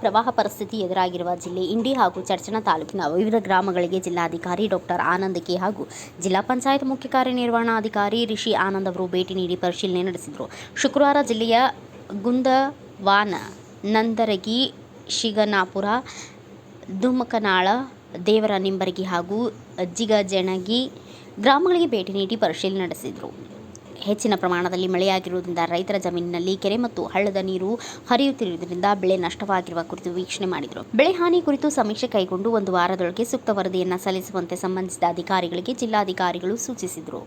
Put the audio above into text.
ಪ್ರವಾಹ ಪರಿಸ್ಥಿತಿ ಎದುರಾಗಿರುವ ಜಿಲ್ಲೆ ಇಂಡಿ ಹಾಗೂ ಚರ್ಚನ ತಾಲೂಕಿನ ವಿವಿಧ ಗ್ರಾಮಗಳಿಗೆ ಜಿಲ್ಲಾಧಿಕಾರಿ ಡಾಕ್ಟರ್ ಆನಂದ್ ಕೆ ಹಾಗೂ ಜಿಲ್ಲಾ ಪಂಚಾಯತ್ ಮುಖ್ಯ ಕಾರ್ಯನಿರ್ವಹಣಾಧಿಕಾರಿ ರಿಷಿ ಆನಂದ್ ಅವರು ಭೇಟಿ ನೀಡಿ ಪರಿಶೀಲನೆ ನಡೆಸಿದರು. ಶುಕ್ರವಾರ ಜಿಲ್ಲೆಯ ಗುಂದವಾನ, ನಂದರಗಿ, ಶಿಗನಾಪುರ ದುಮಕನಾಳ ದೇವರ ನಿಂಬರಗಿ ಹಾಗೂ ಜಿಗಜೆಣಗಿ ಗ್ರಾಮಗಳಿಗೆ ಭೇಟಿ ನೀಡಿ ಪರಿಶೀಲನೆ ನಡೆಸಿದರು. ಹೆಚ್ಚಿನ ಪ್ರಮಾಣದಲ್ಲಿ ಮಳೆಯಾಗಿರುವುದರಿಂದ ರೈತರ ಜಮೀನಿನಲ್ಲಿ ಕೆರೆ ಮತ್ತು ಹಳ್ಳದ ನೀರು ಹರಿಯುತ್ತಿರುವುದರಿಂದ ಬೆಳೆ ನಷ್ಟವಾಗಿರುವ ಕುರಿತು ವೀಕ್ಷಣೆ ಮಾಡಿದರು. ಬೆಳೆ ಹಾನಿ ಕುರಿತು ಸಮೀಕ್ಷೆ ಕೈಗೊಂಡು ಒಂದು ವಾರದೊಳಗೆ ಸೂಕ್ತ ವರದಿಯನ್ನು ಸಲ್ಲಿಸುವಂತೆ ಸಂಬಂಧಿಸಿದ ಅಧಿಕಾರಿಗಳಿಗೆ ಜಿಲ್ಲಾಧಿಕಾರಿಗಳು ಸೂಚಿಸಿದರು.